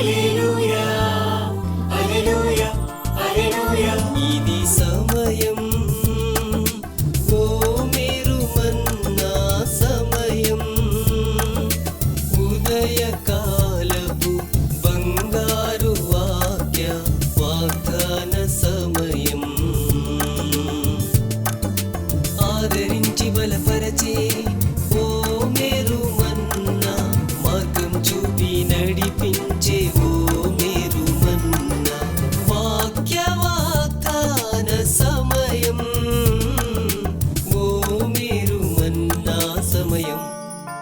一路。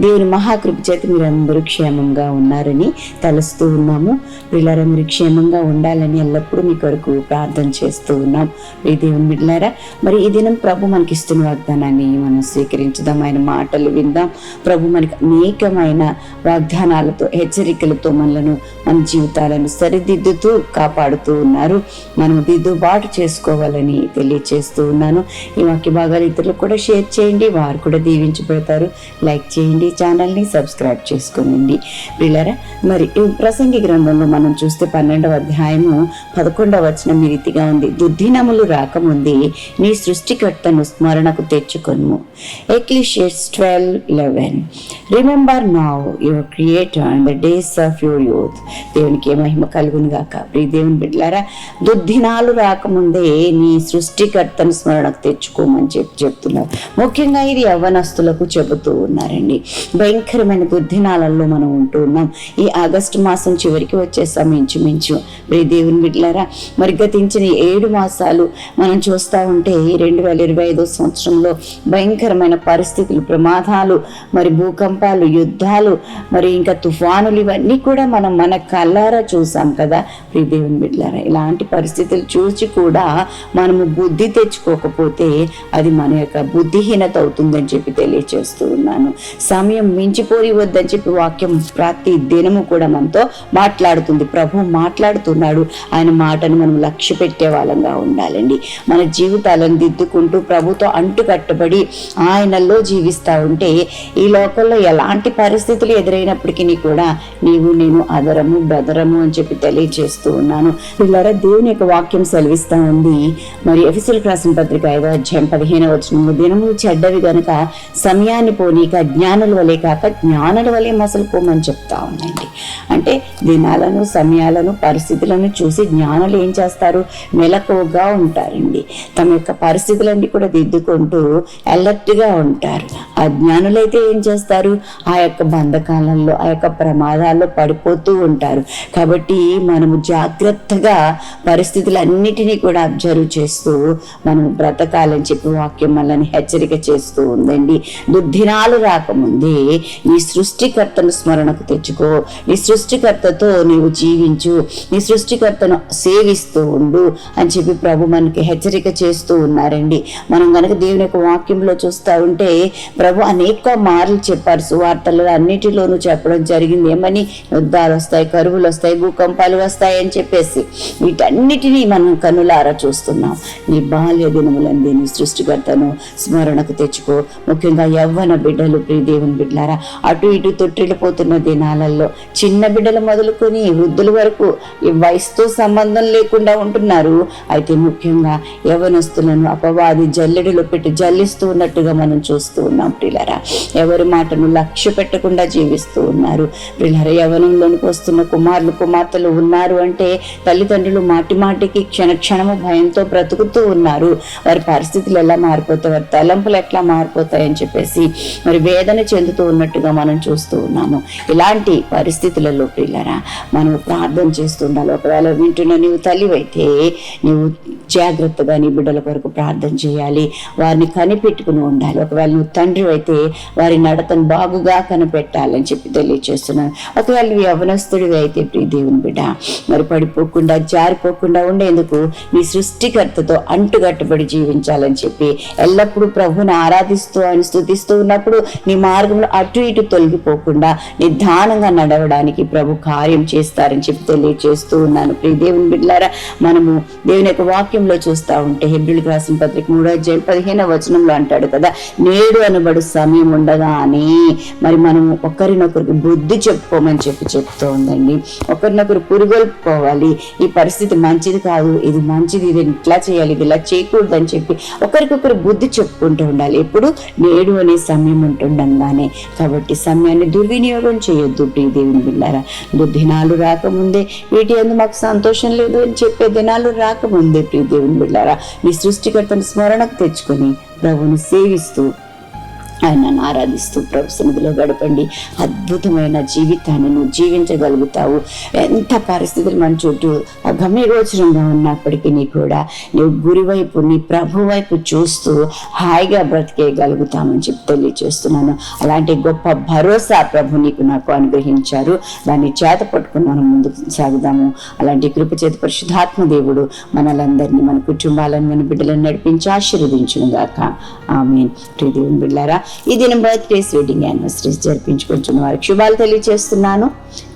దేవుని మహాకృప చేత మీరు అందరూ క్షేమంగా ఉన్నారని తలుస్తూ ఉన్నాము. వీళ్ళారా మీరు క్షేమంగా ఉండాలని ఎల్లప్పుడూ మీ కొరకు ప్రార్థన చేస్తూ ఉన్నాం. ఈ దేవుని బిడ్డలారా మరి ఈ దినం ప్రభు మనకి ఇస్తున్న వాగ్దానాన్ని మనం స్వీకరించుదాం. ఆయన మాటలు విందాం. ప్రభు మనకి అనేకమైన వాగ్దానాలతో హెచ్చరికలతో మనలను మన జీవితాలను సరిదిద్దుతూ కాపాడుతూ ఉన్నారు. మనం దిద్దుబాటు చేసుకోవాలని తెలియచేస్తూ ఉన్నాను. ఈ వాక్య భాగాలు ఇతరులకు కూడా షేర్ చేయండి. వారు కూడా దీవించబడతారు. లైక్ చేయండి ఛానల్ని సబ్స్క్రైబ్ చేసుకోనండి. పిల్లరా మరి ఈ ప్రసంగి గ్రంథంలో మనం చూస్తే పన్నెండవ అధ్యాయము పదకొండవ వచనం ఈ రీతిగా ఉంది. దుర్దినములు రాకముందే నీ సృష్టికర్తను స్మరణకు తెచ్చుకొను Ecclesiastes twelve eleven remember now your creator and the days of your youth దేవునికి ఏ మహిమ కలుగును గాక. ప్రియ దేవుని బిడ్డలారా దుర్దినాలు రాకముందే నీ సృష్టికర్తను స్మరణకు తెచ్చుకోమని చెప్పి చెప్తున్నారు. ముఖ్యంగా ఇది యవ్వనస్తులకు చెబుతూ ఉన్నారండి. భయంకరమైన దుర్దినాలలో మనం ఉంటూ ఉన్నాం. ఈ ఆగస్టు మాసం చివరికి వచ్చేసాం ఇంచుమించు మరి దేవుని బిడ్డలారా మరి గతించిన ఏడు మాసాలు మనం చూస్తూ ఉంటే ఈ రెండు వేల ఇరవై ఐదో సంవత్సరంలో భయంకరమైన పరిస్థితులు ప్రమాదాలు మరి భూకంపాలు యుద్ధాలు మరి ఇంకా తుఫానులు ఇవన్నీ కూడా మనం మన కళ్ళారా చూసాం కదా ప్రియ దేవుని బిడ్డలారా. ఇలాంటి పరిస్థితులు చూసి కూడా మనము బుద్ధి తెచ్చుకోకపోతే అది మన యొక్క బుద్ధిహీనత అవుతుందని చెప్పి తెలియచేస్తూ ఉన్నాను. సమయం మించిపోయి వద్దని చెప్పి వాక్యం ప్రతి దినము కూడా మనతో మాట్లాడుతుంది. ప్రభు మాట్లాడుతున్నాడు. ఆయన మాటను మనం లక్ష్య పెట్టే వాళ్ళంగా ఉండాలండి. మన జీవితాలను దిద్దుకుంటూ ప్రభుతో అంటుకట్టుబడి ఆయనలో జీవిస్తూ ఉంటే ఈ లోకంలో ఎలాంటి పరిస్థితులు ఎదురైనప్పటికీ కూడా నీవు నేను అదరము బెదరము అని చెప్పి తెలియజేస్తూ ఉన్నాను. పిల్లరా దేవుని యొక్క వాక్యం సెలవిస్తూ ఉంది. మరి ఎఫిసిల్ రాసిన పత్రిక ఐదో అధ్యాయం పదిహేను వచ్చిన దినము చెడ్డవి గనుక సమయాన్ని పోనీక జ్ఞానుల వలె కాక జ్ఞానుల వలె మసలుకోమని చెప్తా ఉందండి అంటే దినాలను సమయాలను పరిస్థితులను చూసి జ్ఞానులు ఏం చేస్తారు? మెలకువగా ఉంటారండి. తమ యొక్క పరిస్థితులన్నీ కూడా దిద్దుకుంటూ అలర్ట్గా ఉంటారు. అజ్ఞానులైతే ఏం చేస్తారు? ఆ యొక్క బంధకాలంలో ఆ యొక్క ప్రమాదాల్లో పడిపోతూ ఉంటారు. కాబట్టి మనము జాగ్రత్తగా పరిస్థితులన్నిటినీ కూడా అబ్జర్వ్ చేస్తూ మనం బ్రతకాలని చెప్పి వాక్యం మనల్ని హెచ్చరిక చేస్తూ ఉందండి దుర్దినాలు రాకముందు నీ సృష్టికర్తను స్మరణకు తెచ్చుకో. నీ సృష్టికర్తతో నీవు జీవించు. నీ సృష్టికర్తను సేవిస్తూ ఉండు అని చెప్పి ప్రభు మనకి హెచ్చరిక చేస్తూ ఉన్నారండి. మనం కనుక దేవుని యొక్క వాక్యంలో చూస్తూ ఉంటే ప్రభు అనేక మార్లు చెప్పారు. సువార్తలు అన్నిటిలోనూ చెప్పడం జరిగింది. ఏమని? యుద్ధాలు వస్తాయి కరువులు వస్తాయి భూకంపాలు వస్తాయి అని చెప్పేసి. వీటన్నిటినీ మనం కనులారా చూస్తున్నాం. నీ బాల్య దినములంది నీ సృష్టికర్తను స్మరణకు తెచ్చుకో. ముఖ్యంగా యవ్వన బిడ్డలు ప్రియ దేవుని బిడ్డారా అటు ఇటు తొట్టిల్లిపోతున్న దినాలలో చిన్న బిడ్డలు మొదలుకొని వృద్ధుల వరకు ఈ వయసుతో సంబంధం లేకుండా ఉంటున్నారు. అయితే ముఖ్యంగా యవనస్తులను అపవాది జల్లెడలో పెట్టి జల్లిస్తూ ఉన్నట్టుగా మనం చూస్తూ ఉన్నాం ప్రిలరా ఎవరి మాటను లక్ష్య పెట్టకుండా జీవిస్తూ ఉన్నారు. ప్రిలరా యవనంలోనికి వస్తున్న కుమారులు కుమార్తెలు ఉన్నారు అంటే తల్లిదండ్రులు మాటి మాటికి క్షణ క్షణము భయంతో బ్రతుకుతూ ఉన్నారు. వారి పరిస్థితులు ఎలా మారిపోతాయి వారి తలంపులు ఎట్లా మారిపోతాయని చెప్పేసి మరి వేదన చెందుతూ ఉన్నట్టుగా మనం చూస్తూ ఉన్నాము. ఇలాంటి పరిస్థితులలో పిల్లరా మనం ప్రార్థన చేస్తూ ఉండాలి. ఒకవేళ వింటున్న నీవు తల్లివైతే నీవు జాగ్రత్తగా నీ బిడ్డల కొరకు ప్రార్థన చేయాలి. వారిని కనిపెట్టుకుని ఉండాలి. ఒకవేళ నువ్వు తండ్రి అయితే వారి నడతను బాగుగా కనిపెట్టాలని చెప్పి తెలియచేస్తున్నాను ఒకవేళ నువ్వు యవనస్తుడివి అయితే ప్రియ దేవుని బిడ్డ మరి పడిపోకుండా జారిపోకుండా ఉండేందుకు నీ సృష్టికర్తతో అంటుగట్టుబడి జీవించాలని చెప్పి ఎల్లప్పుడూ ప్రభుని ఆరాధిస్తూ ఆయన స్థుతిస్తూ ఉన్నప్పుడు నీ మా మార్గంలో అటు ఇటు తొలగిపోకుండా నిదానంగా నడవడానికి ప్రభు కార్యం చేస్తారని చెప్పి తెలియజేస్తూ ఉన్నాను. ప్రియ దేవుని బిడ్లారా మనము దేవుని యొక్క వాక్యంలో చూస్తూ ఉంటే హెబ్రిల్ రాసిన పత్రిక మూడో అధ్యాయం పదిహేనవ వచనంలో అంటాడు కదా నేడు అనబడు సమయం ఉండగానే మరి మనము ఒకరినొకరికి బుద్ధి చెప్పుకోమని చెప్పి చెప్తూ ఉందండి. ఒకరినొకరు పురుగొల్పుకోవాలి. ఈ పరిస్థితి మంచిది కాదు ఇది మంచిది ఇది ఇట్లా చేయాలి ఇది ఇలా చేయకూడదు అని చెప్పి ఒకరికొకరు బుద్ధి చెప్పుకుంటూ ఉండాలి. ఎప్పుడు? నేడు అనే సమయం ఉంటుండగానే కాబట్టి సమయాన్ని దుర్వినియోగం చేయొద్దు ప్రియ దేవుని బిళ్ళారా దుర్దినాలు రాకముందే వీటి అందు మాకు సంతోషం లేదు అని చెప్పే దినాలు రాకముందే ప్రియ దేవుని బిళ్ళారా నీ సృష్టికర్తను స్మరణకు తెచ్చుకొని ప్రభుని సేవిస్తూ ఆయనను ఆరాధిస్తూ ప్రభు సన్నిధిలో గడపండి. అద్భుతమైన జీవితాన్ని నువ్వు జీవించగలుగుతావు. ఎంత పరిస్థితులు మన చుట్టూ అగమ్యగోచరంగా ఉన్నప్పటికీ నీ కూడా నువ్వు గురి వైపు నీ ప్రభు వైపు చూస్తూ హాయిగా బ్రతికేయగలుగుతామని చెప్పి తెలియచేస్తున్నాను. అలాంటి గొప్ప భరోసా ప్రభు నీకు నాకు అనుగ్రహించారు. దాన్ని చేత పట్టుకుని మనం ముందుకు సాగుదాము. అలాంటి కృపచేత పరిశుద్ధాత్మ దేవుడు మనలందరినీ మన కుటుంబాలను మన బిడ్డలను నడిపించి ఆశీర్వదించుగాక ఆమె ఆమెన్ బిడ్డారా ఈ దినం బర్త్డేస్ వెడ్డింగ్ యానివర్సరీస్ జరిపించుకుంటున్న వారికి శుభాలు తెలియజేస్తున్నాను.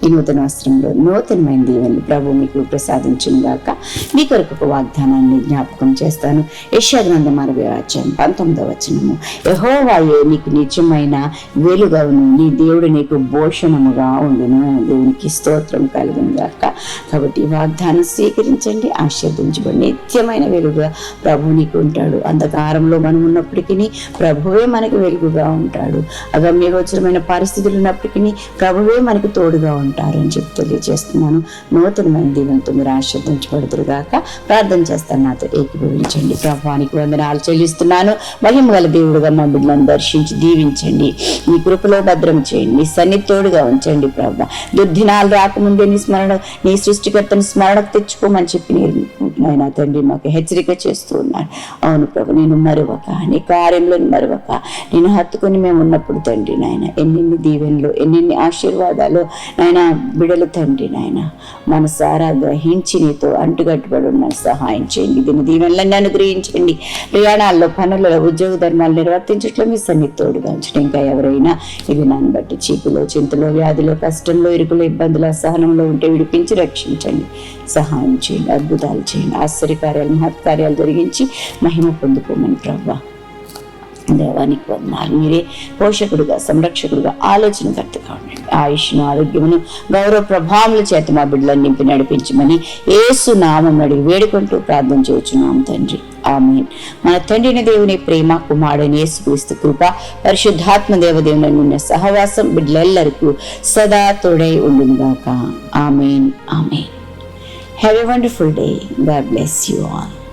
ఈ నూతన వస్త్రంలో నూతనమైన దీవెనలు ప్రభు మీకు ప్రసాదించిన గాక. మీ కొరకు ఒక వాగ్దానాన్ని జ్ఞాపకం చేస్తాను. యశాగ్రంథం అరవై అధ్యాయం పంతొమ్మిదవ వచనము. యహోవాయే నీకు నిజమైన వెలుగవును. నీ దేవుడు నీకు భోషణముగా ఉండును. దేవునికి స్తోత్రం కలుగును గాక. కాబట్టి వాగ్దానం స్వీకరించండి. ఆశీర్దించబడి నిత్యమైన వెలుగుగా ప్రభు నీకు ఉంటాడు. అంధకారంలో మనం ఉన్నప్పటికీ ప్రభువే మనకు వెలుగు తోడుగా ఉంటాడు. అగమ్యగోచరమైన పరిస్థితులు ఉన్నప్పటికీ ప్రభువే మనకు తోడుగా ఉంటారు అని చెప్పి తెలియజేస్తున్నాను. నూతనమైన దీవెనతో మీరు ఆశ్రదించబడుతురు గాక ప్రార్థన చేస్తాను నాతో ఏకీభవించండి. ప్రభానికి వందనాలు చెల్లిస్తున్నాను. మహిమ గల దేవుడుగా మా బిడ్డలను దర్శించి దీవించండి. మీ కృపలో భద్రం చేయండి. సన్ని తోడుగా ఉంచండి ప్రభా. దుర్దినాలు రాకముందే నీ స్మరణ నీ సృష్టికర్తను స్మరణకు తెచ్చుకోమని చెప్పి నేను తండ్రి మాకు హెచ్చరిక చేస్తూ ఉన్నారు అవును ప్రభు నేను మరొక నీ కార్యంలో మరొక నేను హత్తుకొని మేము ఉన్నప్పుడు తండ్రి నాయన ఎన్నెన్ని దీవెనలు ఎన్నెన్ని ఆశీర్వాదాలు నాయన బిడలు తండ్రి నాయన మనసారా గ్రహించి నీతో అంటుగట్టుబడి ఉన్న సహాయం చేయండి. దీని దీవెనలన్నీ అనుగ్రహించండి. ప్రయాణాల్లో పనులలో ఉద్యోగ ధర్మాలు నిర్వర్తించట్లో మీ సన్నిధోడుగా ఉంచడం. ఇంకా ఎవరైనా ఇది నన్ను బట్టి చీపులో చింతలో వ్యాధిలో కష్టంలో ఇరుకులో ఇబ్బందులు అసహనంలో ఉంటే విడిపించి రక్షించండి. సహాయం చేయండి అద్భుతాలు చేయండి. ఆశ్చర్యకార్యాలు మహత్కార్యాలు జరిగించి మహిమ పొందుకోమని ప్రభావ. దేవానికి వందనాలు. మీరే పోషకుడుగా సంరక్షకుడుగా ఆలోచనకర్తగా ఉండండి ఆయుష్ను ఆరోగ్యమును గౌరవ ప్రభావముల చేత మా బిడ్డలను నింపి నడిపించమని ఏసు నామం అడిగి వేడుకుంటూ ప్రార్థన చేయుచున్నాం తండ్రి. ఆమె మన తండ్రిని దేవుని ప్రేమ కుమారుని యేసుక్రీస్తు కృప పరిశుద్ధాత్మ దేవదేవుని ఉన్న సహవాసం బిడ్డలెల్లరికూ సదా తోడై ఉండుగాక amen. Amen. Have a wonderful day God bless you all